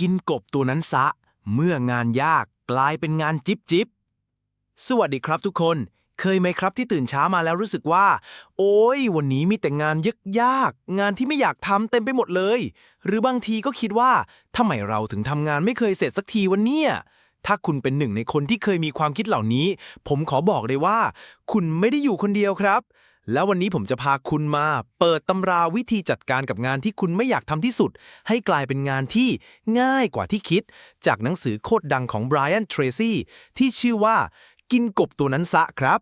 กินกบตัวนั้นซะ เมื่องานยากกลายเป็นงานจิบจิบสวัสดีครับทุกคน เคยไหมครับที่ตื่นเช้ามาแล้วรู้สึกว่า โอ้ยวันนี้มีแต่งานยากยาก งานที่ไม่อยากทำเต็มไปหมดเลย หรือบางทีก็คิดว่าทำไมเราถึงทำงานไม่เคยเสร็จสักทีวันเนี้ยถ้าคุณเป็นหนึ่งในคนที่เคยมีความคิดเหล่านี้ ผมขอบอกเลยว่า คุณไม่ได้อยู่คนเดียวครับ แล้ววันนี้ผมจะพาคุณมา เปิดตำราวิธีจัดการกับงานที่คุณไม่อยากทำที่สุด ให้กลายเป็นงานที่ง่ายกว่าที่คิด จากหนังสือโคตรดังของไบรอันเทรซี่ที่ชื่อว่า กินกบตัวนั้นซะครับ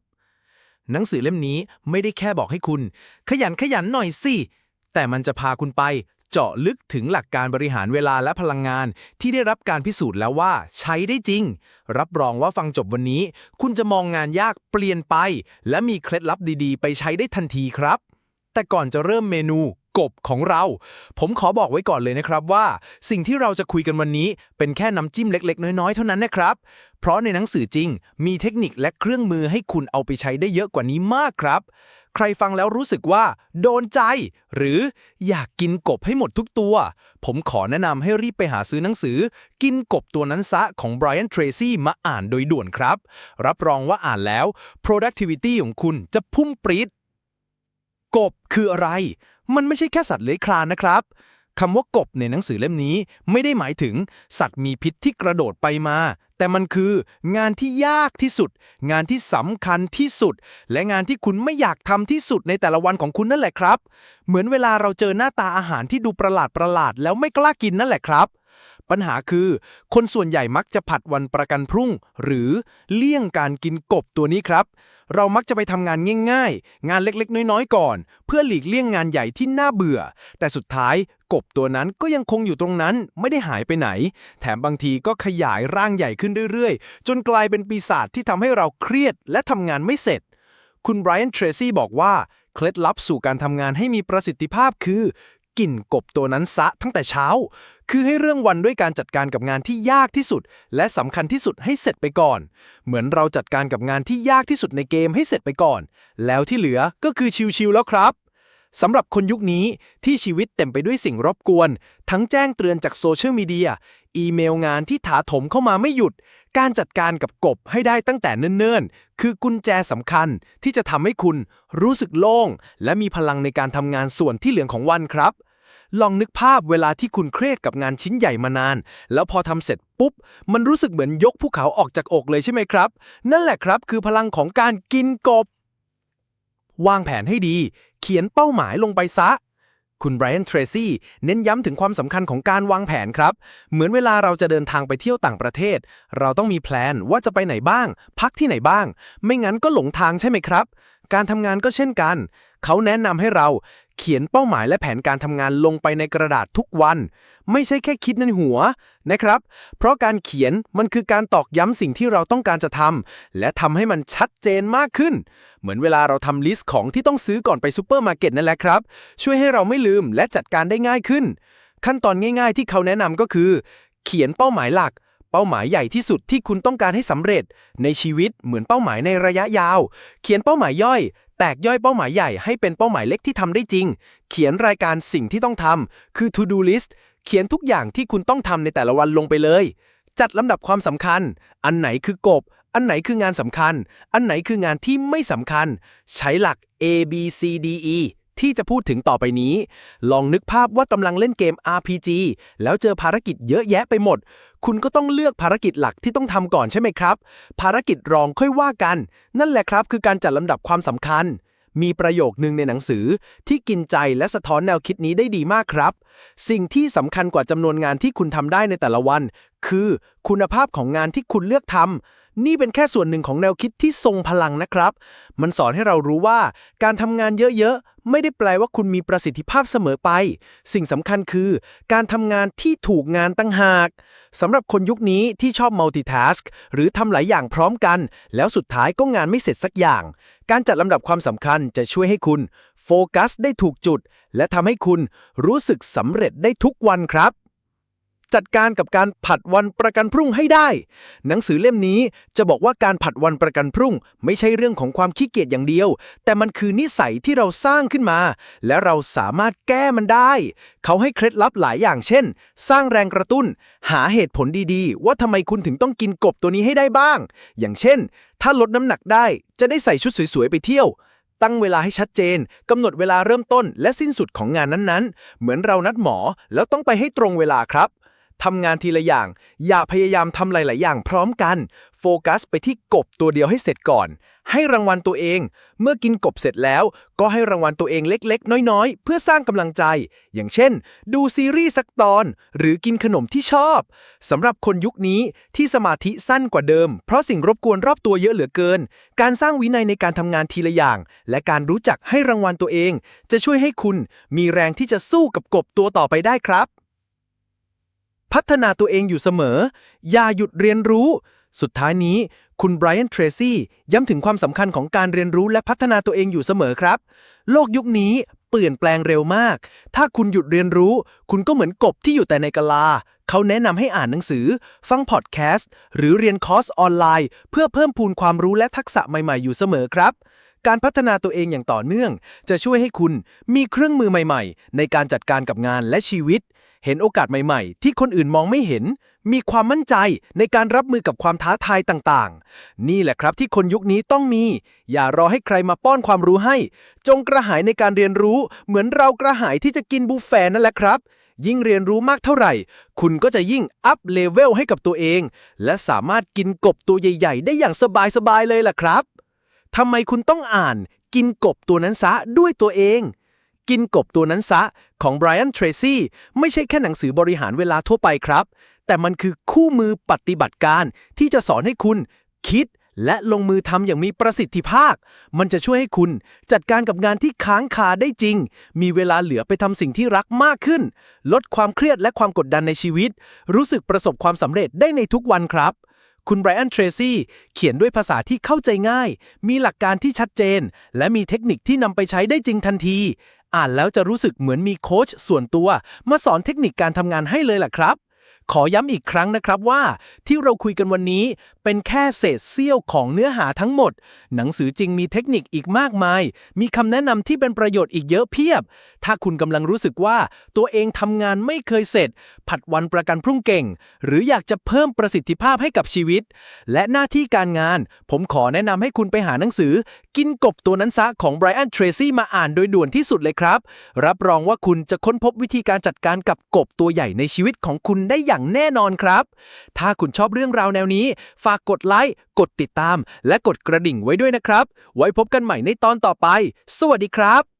หนังสือเล่มนี้ไม่ได้แค่บอกให้คุณ ขยันขยันหน่อยสิ แต่มันจะพาคุณไป เจาะลึกถึงหลักการบริหารเวลาและพลังงาน ที่ได้รับการพิสูจน์แล้วว่าใช้ได้จริง รับรองว่าฟังจบวันนี้ คุณจะมองงานยากเปลี่ยนไป และมีเคล็ดลับดีๆ ไปใช้ได้ทันทีครับ แต่ก่อนจะเริ่มเมนูกบของเรา ผมขอบอกไว้ก่อนเลยนะครับว่า สิ่งที่เราจะคุยกันวันนี้ เป็นแค่น้ำจิ้มเล็ก ๆ น้อยๆ เท่านั้นนะครับ เพราะในหนังสือจริง มีเทคนิคและเครื่องมือให้คุณเอาไปใช้ได้เยอะกว่านี้มากครับ ใครฟังแล้วรู้สึกว่า โดนใจ หรืออยากกินกบให้หมดทุกตัว ผมขอแนะนำให้รีบไปหาซื้อหนังสือ กินกบตัวนั้นซะของ Brian Tracy มาอ่านโดยด่วนครับ รับรองว่าอ่านแล้ว productivity ของคุณจะพุ่งปรี๊ดกบคืออะไร มันไม่ใช่แค่สัตว์เลื้อยคลานนะครับ คำว่ากบในหนังสือเล่มนี้ไม่ได้หมายถึง สัตว์มีพิษที่กระโดดไปมา แต่มันคือ งานที่ยากที่สุด งานที่สำคัญที่สุด และงานที่คุณไม่อยากทำที่สุดในแต่ละวันของคุณนั่นแหละครับ เหมือนเวลาเราเจอหน้าตาอาหารที่ดูประหลาดประหลาดแล้วไม่กล้ากินนั่นแหละครับ ปัญหาคือ คนส่วนใหญ่มักจะผัดวันประกันพรุ่ง หรือเลี่ยงการกินกบตัวนี้ครับ เรามักจะไปทำงานง่ายๆ งานเล็กๆ น้อยๆ ก่อน เพื่อหลีกเลี่ยงงานใหญ่ที่น่าเบื่อ แต่สุดท้ายกบตัวนั้นก็ยังคงอยู่ตรงนั้นไม่ได้หายไปไหน แถมบางทีก็ขยายร่างใหญ่ขึ้นเรื่อยๆ จนกลายเป็นปีศาจที่ทำให้เราเครียดและทำงานไม่เสร็จ คุณไบรอันเทรซี่บอกว่า เคล็ดลับสู่การทำงานให้มีประสิทธิภาพคือ กลิ่นกบตัวนั้นซะตั้งแต่เช้า คือให้เรื่องวันด้วยการจัดการกับงานที่ยากที่สุด และสำคัญที่สุดให้เสร็จไปก่อน เหมือนเราจัดการกับงานที่ยากที่สุดในเกมให้เสร็จไปก่อน แล้วที่เหลือก็คือชิวๆแล้วครับ สำหรับคนยุคนี้ที่ชีวิตเต็มไปด้วยสิ่งรบกวน ทั้งแจ้งเตือนจากโซเชียลมีเดีย อีเมลงานที่ถาถมเข้ามาไม่หยุด การจัดการกับกบให้ได้ตั้งแต่เนิ่นๆ คือกุญแจสำคัญที่จะทำให้คุณรู้สึกโล่ง และมีพลังในการทำงานส่วนที่เหลือของวันครับ ลองนึกภาพเวลาที่คุณเครียดกับงานชิ้นใหญ่มานาน แล้วพอทำเสร็จปุ๊บ มันรู้สึกเหมือนยกภูเขาออกจากอกเลยใช่ไหมครับ นั่นแหละครับ คือพลังของการกินกบ วางแผนให้ดี เขียนเป้าหมายลงไปซะ คุณไบรอันเทรซี่เน้นย้ำถึงความสำคัญของการวางแผนครับ เหมือนเวลาเราจะเดินทางไปเที่ยวต่างประเทศ เราต้องมีแพลนว่าจะไปไหนบ้าง พักที่ไหนบ้าง ไม่งั้นก็หลงทางใช่ไหมครับ การทำงานก็เช่นกัน เขาแนะนำให้เราเขียนเป้าหมายและแผนการทำงานลงไปในกระดาษทุกวัน ไม่ใช่แค่คิดในหัวนะครับ เพราะการเขียนมันคือการตอกย้ำสิ่งที่เราต้องการจะทำและทำให้มันชัดเจนมากขึ้น เหมือนเวลาเราทำลิสต์ของที่ต้องซื้อก่อนไปซูเปอร์มาร์เก็ตนั่นแหละครับ ช่วยให้เราไม่ลืมและจัดการได้ง่ายขึ้น ขั้นตอนง่าย ๆ ที่เขาแนะนำก็คือ เขียนเป้าหมายหลัก เป้าหมายใหญ่ที่สุดที่คุณต้องการให้สำเร็จ ในชีวิตเหมือนเป้าหมายในระยะยาว เขียนเป้าหมายย่อย แตกย่อยเป้าหมายใหญ่ให้เป็นเป้าหมายเล็กที่ทำได้จริง เขียนรายการสิ่งที่ต้องทำคือ to do list เขียนทุกอย่างที่คุณต้องทำในแต่ละวันลงไปเลย จัดลำดับความสำคัญ อันไหนคือกบ อันไหนคืองานสำคัญ อันไหนคืองานที่ไม่สำคัญ ใช้หลัก A B C D E ที่จะพูดถึงต่อไปนี้ ลองนึกภาพว่ากำลังเล่นเกม RPG แล้วเจอภารกิจเยอะแยะไปหมด คุณก็ต้องเลือกภารกิจหลักที่ต้องทำก่อนใช่ไหมครับ ภารกิจรองค่อยว่ากัน นั่นแหละครับ คือการจัดลำดับความสำคัญ มีประโยคนึงในหนังสือที่กินใจและสะท้อนแนวคิดนี้ได้ดีมากครับ สิ่งที่สำคัญกว่าจำนวนงานที่คุณทำได้ในแต่ละวัน คือ คุณภาพของงานที่คุณเลือกทำ นี่เป็นแค่ส่วนหนึ่งของแนวคิดที่ทรงพลังนะครับ มันสอนให้เรารู้ว่า การทำงานเยอะๆ ไม่ได้แปลว่าคุณมีประสิทธิภาพเสมอไป สิ่งสำคัญคือ การทำงานที่ถูกงานตั้งหากสำหรับคนยุคนี้ที่ชอบ multitask หรือทำหลายอย่างพร้อมกัน แล้วสุดท้ายก็งานไม่เสร็จสักอย่าง การจัดลำดับความสำคัญจะช่วยให้คุณ โฟกัสได้ถูกจุด และทำให้คุณรู้สึกสำเร็จได้ทุกวันครับ จัดการกับการผัดวันประกันพรุ่งให้ได้ หนังสือเล่มนี้จะบอกว่าการผัดวันประกันพรุ่ง ไม่ใช่เรื่องของความขี้เกียจอย่างเดียว แต่มันคือนิสัยที่เราสร้างขึ้นมา และเราสามารถแก้มันได้ เขาให้เคล็ดลับหลายอย่างเช่น สร้างแรงกระตุ้น หาเหตุผลดีๆ ว่าทำไมคุณถึงต้องกินกบตัวนี้ให้ได้บ้าง อย่างเช่น ถ้าลดน้ำหนักได้จะได้ใส่ชุดสวยๆไปเที่ยวตั้งเวลาให้ชัดเจนกำหนดเวลาเริ่มต้นและสิ้นสุดของงานนั้นๆ เหมือนเรานัดหมอแล้วต้องไปให้ตรงเวลาครับ ทำงานทีละอย่าง อย่าพยายามทำหลาย ๆ อย่างพร้อมกัน โฟกัสไปที่กบตัวเดียวให้เสร็จก่อน ให้รางวัลตัวเอง เมื่อกินกบเสร็จแล้ว ก็ให้รางวัลตัวเองเล็ก ๆ น้อย ๆ เพื่อสร้างกำลังใจ อย่างเช่น ดูซีรีส์สักตอน หรือกินขนมที่ชอบสำหรับคนยุคนี้ที่สมาธิสั้นกว่าเดิม เพราะสิ่งรบกวนรอบตัวเยอะเหลือเกิน การสร้างวินัยในการทำงานทีละอย่าง และการรู้จักให้รางวัลตัวเอง จะช่วยให้คุณมีแรงที่จะสู้กับกบตัวต่อไปได้ครับ พัฒนาตัวเองอยู่เสมอ อย่าหยุดเรียนรู้ สุดท้ายนี้ คุณไบรอันเทรซี่ย้ำถึงความสำคัญของการเรียนรู้และพัฒนาตัวเองอยู่เสมอครับ โลกยุคนี้เปลี่ยนแปลงเร็วมาก ถ้าคุณหยุดเรียนรู้ คุณก็เหมือนกบที่อยู่แต่ในกะลา เขาแนะนำให้อ่านหนังสือ ฟังพอดแคสต์ หรือเรียนคอร์สออนไลน์ เพื่อเพิ่มพูนความรู้และทักษะใหม่ๆอยู่เสมอครับ การพัฒนาตัวเองอย่างต่อเนื่อง จะช่วยให้คุณมีเครื่องมือใหม่ ๆ ในการจัดการกับงานและชีวิต เห็นโอกาสใหม่ๆ ที่คนอื่นมองไม่เห็น มีความมั่นใจในการรับมือกับความท้าทายต่างๆ นี่แหละครับที่คนยุคนี้ต้องมี อย่ารอให้ใครมาป้อนความรู้ให้ จงกระหายในการเรียนรู้ เหมือนเรากระหายที่จะกินบุฟเฟ่ต์นั่นแหละครับ ยิ่งเรียนรู้มากเท่าไหร่ คุณก็จะยิ่งอัพเลเวลให้กับตัวเอง และสามารถกินกบตัวใหญ่ ๆ ได้อย่างสบายๆเลยล่ะครับทำไมคุณต้องอ่าน กินกบตัวนั้นซะด้วยตัวเอง กินกบตัวนั้นซะ ของไบรอันเทรซี่ไม่ใช่แค่หนังสือบริหารเวลาทั่วไปครับ แต่มันคือคู่มือปฏิบัติการที่จะสอนให้คุณคิดและลงมือทำอย่างมีประสิทธิภาพ มันจะช่วยให้คุณจัดการกับงานที่ค้างคาได้จริง มีเวลาเหลือไปทำสิ่งที่รักมากขึ้น ลดความเครียดและความกดดันในชีวิต รู้สึกประสบความสำเร็จได้ในทุกวันครับ คุณไบรอันเทรซี่เขียนด้วยภาษาที่เข้าใจง่าย มีหลักการที่ชัดเจน และมีเทคนิคที่นำไปใช้ได้จริงทันที อ่านแล้วจะรู้สึกเหมือนมีโค้ชส่วนตัว มาสอนเทคนิคการทำงานให้เลยล่ะครับ ขอย้ำอีกครั้งนะครับว่า ที่เราคุยกันวันนี้เป็นแค่เศษเสี้ยวของเนื้อหาทั้งหมด หนังสือจริงมีเทคนิคอีกมากมาย มีคำแนะนำที่เป็นประโยชน์อีกเยอะเพียบ ถ้าคุณกำลังรู้สึกว่าตัวเองทำงานไม่เคยเสร็จ ผัดวันประกันพรุ่งเก่ง หรืออยากจะเพิ่มประสิทธิภาพให้กับชีวิต และหน้าที่การงาน ผมขอแนะนำให้คุณไปหาหนังสือ กินกบตัวนั้นซะของไบรอันเทรซี่มาอ่านโดยด่วนที่สุดเลยครับ รับรองว่าคุณจะค้นพบวิธีการจัดการกับกบตัวใหญ่ในชีวิตของคุณได้อย่างแน่นอนครับ ถ้าคุณชอบเรื่องราวแนวนี้ฝาากกดไลค์ กดติดตาม และกดกระดิ่งไว้ด้วยนะครับ ไว้พบกันใหม่ในตอนต่อไป สวัสดีครับ